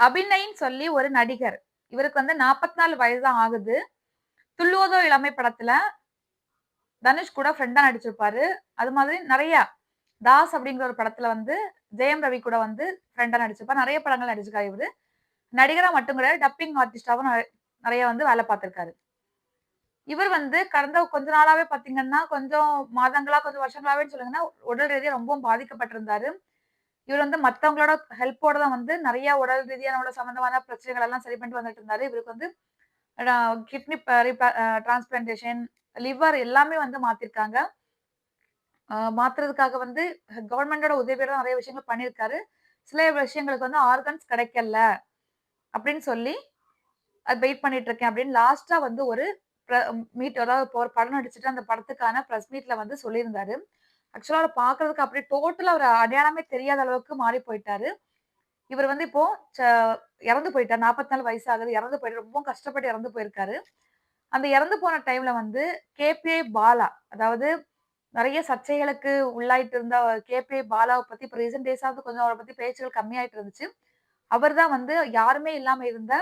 அபிநயன் சொல்லி ஒரு நடிகர் இவருக்கு வந்து 44 வயது தான் ஆகுது. துள்ளுவதோ இளமை படத்துல தனுஷ் கூட ஃப்ரெண்டா நடிச்சிருப்பாரு. அது மாதிரி நிறைய தாஸ் அப்படிங்கிற ஒரு படத்துல வந்து ஜெயம் ரவி கூட வந்து ஃப்ரெண்டா நடிச்சிருப்பார். நிறைய படங்கள் நடிச்சிருக்காரு இவரு. நடிகரா மட்டும் கிடையாது, டப்பிங் ஆர்டிஸ்ட்டாவும் நிறைய வந்து வேலை பார்த்திருக்காரு. இவர் வந்து கடந்த கொஞ்ச நாளாவே பார்த்தீங்கன்னா, கொஞ்சம் மாதங்களா, கொஞ்சம் வருஷங்களாவே சொல்லுங்கன்னா, உடல் ரீதியா ரொம்பவும் பாதிக்கப்பட்டிருந்தாரு. இவர் வந்து மத்தவங்களோட ஹெல்ப்போட தான் வந்து நிறைய உடல் ரீதியான உள்ள சம்மந்தமான பிரச்சனைகள் எல்லாம் சரி பண்ணிட்டு வந்துட்டு இருந்தாரு. இவருக்கு வந்து கிட்னி டிரான்ஸ்பிளான்டேஷன், லிவர் எல்லாமே வந்து மாத்திருக்காங்க. மாத்துறதுக்காக வந்து கவர்மெண்டோட உதவியோட நிறைய விஷயங்கள் பண்ணியிருக்காரு. சில விஷயங்களுக்கு வந்து ஆர்கன்ஸ் கிடைக்கல அப்படின்னு சொல்லி, அது வெயிட் பண்ணிட்டு இருக்கேன் அப்படின்னு லாஸ்ட்டா வந்து ஒரு மீட் அதாவது இப்போ ஒரு படம் நடிச்சுட்டு அந்த படத்துக்கான ப்ரெஸ் மீட்ல வந்து சொல்லியிருந்தாரு. ஆக்சுவலாக அவர பார்க்கறதுக்கு அப்படியே டோட்டலாக அவர் அடையாளமே தெரியாத அளவுக்கு மாறி போயிட்டாரு. இவர் வந்து இப்போ ச இறந்து போயிட்டார். 44 வயசு ஆகுது. இறந்து போயிட்டு ரொம்ப கஷ்டப்பட்டு இறந்து போயிருக்காரு. அந்த இறந்து போன டைம்ல வந்து கேபிஐ பாலா, அதாவது நிறைய சர்ச்சைகளுக்கு உள்ளாயிட்டு இருந்த கேபிஐ பாலாவை பத்தி இப்போ ரீசெண்ட் டேஸாவது கொஞ்சம் அவரை பத்தி பேச்சுகள் கம்மியாயிட்டு இருந்துச்சு. அவர் தான் வந்து யாருமே இல்லாம இருந்த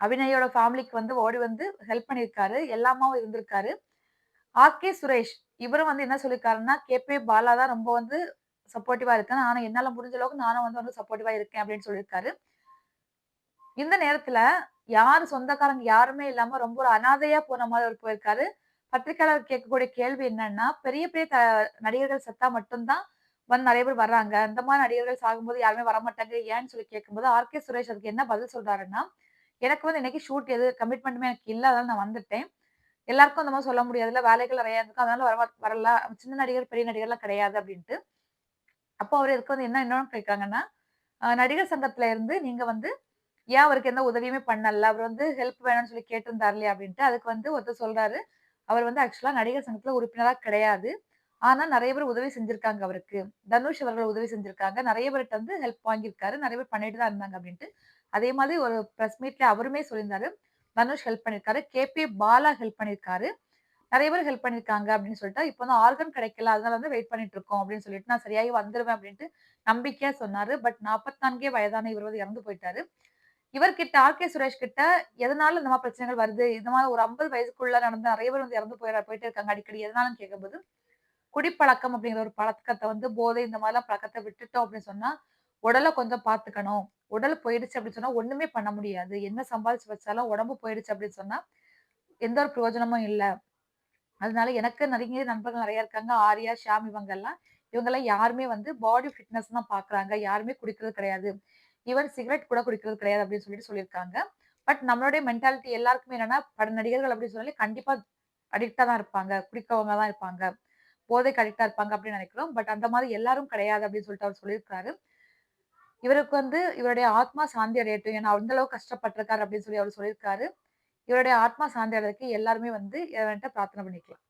அபிநயோட ஃபேமிலிக்கு வந்து ஓடி வந்து ஹெல்ப் பண்ணியிருக்காரு. எல்லாமாவும் இருந்திருக்காரு. ஆர்.கே. சுரேஷ் இவரும் வந்து என்ன சொல்லியிருக்காருன்னா, கேபி பாலா தான் ரொம்ப வந்து சப்போர்ட்டிவா இருக்கேன். ஆனா என்னால முடிஞ்ச அளவுக்கு நானும் வந்து வந்து சப்போர்ட்டிவா இருக்கேன் அப்படின்னு சொல்லியிருக்காரு. இந்த நேரத்துல யாரு சொந்தக்காரங்க யாருமே இல்லாம ரொம்ப ஒரு அனாதையா போன மாதிரி ஒரு போயிருக்காரு. பத்திரிக்கையாளர் கேட்கக்கூடிய கேள்வி என்னன்னா, பெரிய பெரிய த நடிகர்கள் செத்தா மட்டும்தான் வந்து நிறைய பேர் வர்றாங்க. இந்த மாதிரி நடிகர்கள் சாகும்போது யாருமே வரமாட்டாங்க. ஏன்னு சொல்லி கேட்கும்போது, ஆர்.கே. சுரேஷ் அதுக்கு என்ன பதில் சொல்றாருன்னா, எனக்கு வந்து இன்னைக்கு ஷூட் எது கமிட்மெண்ட்டுமே எனக்கு இல்ல. அதனால நான் வந்துட்டேன். எல்லாருக்கும் அந்த மாதிரி சொல்ல முடியாதுல்ல. வேலைகள் நிறையா இருக்கு. அதனால வர வரல. சின்ன நடிகர், பெரிய நடிகர்லாம் கிடையாது அப்படின்ட்டு. அப்போ அவர் இதுக்கு வந்து என்ன இன்னொன்று கேட்குறாங்கன்னா நடிகர் சங்கத்துல இருந்து நீங்க வந்து ஏன் அவருக்கு எந்த உதவியுமே பண்ணல? அவர் வந்து ஹெல்ப் வேணும்னு சொல்லி கேட்டிருந்தார் இல்லையா? அப்படின்ட்டு. அதுக்கு வந்து ஒருத்தர் சொல்றாரு, அவர் வந்து ஆக்சுவலா நடிகர் சங்கத்துல உறுப்பினரா கிடையாது. ஆனா நிறைய பேர் உதவி செஞ்சிருக்காங்க அவருக்கு. தனுஷ் அவர்கள் உதவி செஞ்சிருக்காங்க. நிறைய பேர்கிட்ட வந்து ஹெல்ப் வாங்கியிருக்காரு. நிறைய பேர் பண்ணிட்டு தான் இருந்தாங்க அப்படின்ட்டு. அதே மாதிரி ஒரு ப்ரெஸ் மீட்ல அவருமே சொல்லியிருந்தாரு. தனுஷ் ஹெல்ப் பண்ணியிருக்காரு. கேபி பாலா ஹெல்ப் பண்ணியிருக்காரு. நிறைய பேர் ஹெல்ப் பண்ணியிருக்காங்க அப்படின்னு சொல்லிட்டு, இப்போ வந்து ஆர்கன் கிடைக்கல. அதனால வந்து வெயிட் பண்ணிட்டு இருக்கோம் அப்படின்னு சொல்லிட்டு, நான் சரியாகி வந்துருவேன் அப்படின்ட்டு நம்பிக்கையா சொன்னாரு. பட் 44 வயதான இவர் வந்து இறந்து போயிட்டாரு. இவர்கிட்ட ஆர்.கே. சுரேஷ் கிட்ட எதனால இந்த மாதிரி பிரச்சனைகள் வருது? இந்த மாதிரி ஒரு 50 வயதுக்குள்ள நடந்த நிறைய பேர் வந்து இறந்து போயிட போயிட்டு இருக்காங்க அடிக்கடி. எதனாலும் கேட்கும்போது, குடிப்பழக்கம் அப்படிங்கிற ஒரு பழக்கத்தை வந்து போதை இந்த மாதிரிலாம் பழக்கத்தை விட்டுட்டோம் அப்படின்னு சொன்னா, உடலை கொஞ்சம் பார்த்துக்கணும். உடல் போயிடுச்சு அப்படின்னு சொன்னா ஒண்ணுமே பண்ண முடியாது. என்ன சம்பாதிச்சு வச்சாலும் உடம்பு போயிடுச்சு அப்படின்னு சொன்னா, எந்த ஒரு பிரயோஜனமும் இல்லை அதனால எனக்கு நிறைய நண்பர்கள் நிறைய இருக்காங்க. ஆர்யா, ஷியாம் எல்லாம் இவங்கெல்லாம் யாருமே வந்து பாடி ஃபிட்னஸ் தான் பாக்குறாங்க யாருமே குடிக்கிறது கிடையாது. ஈவன் சிகரெட் கூட குடிக்கிறது கிடையாது அப்படின்னு சொல்லிட்டு சொல்லியிருக்காங்க. பட் நம்மளுடைய மென்டாலிட்டி எல்லாருக்குமே என்னன்னா, பட நடிகர்கள் அப்படின்னு சொன்னாலே கண்டிப்பா அடிக்டா தான் இருப்பாங்க. குடிக்கிறவங்க தான் இருப்பாங்க. போதைக்கு அடிக்ட்டா இருப்பாங்க அப்படின்னு நினைக்கிறோம் பட் அந்த மாதிரி எல்லாரும் கிடையாது அப்படின்னு சொல்லிட்டு அவர் சொல்லியிருக்காரு. இவருக்கு வந்து இவருடைய ஆத்மா சாந்தி அடையட்டும். ஏன்னா அந்த அளவுக்கு கஷ்டப்பட்டிருக்காரு அப்படின்னு சொல்லி அவர் சொல்லியிருக்காரு. இவருடைய ஆத்மா சாந்தி அடையறதுக்கு எல்லாருமே வந்து இவன்கிட்ட பிரார்த்தனை பண்ணிக்கலாம்.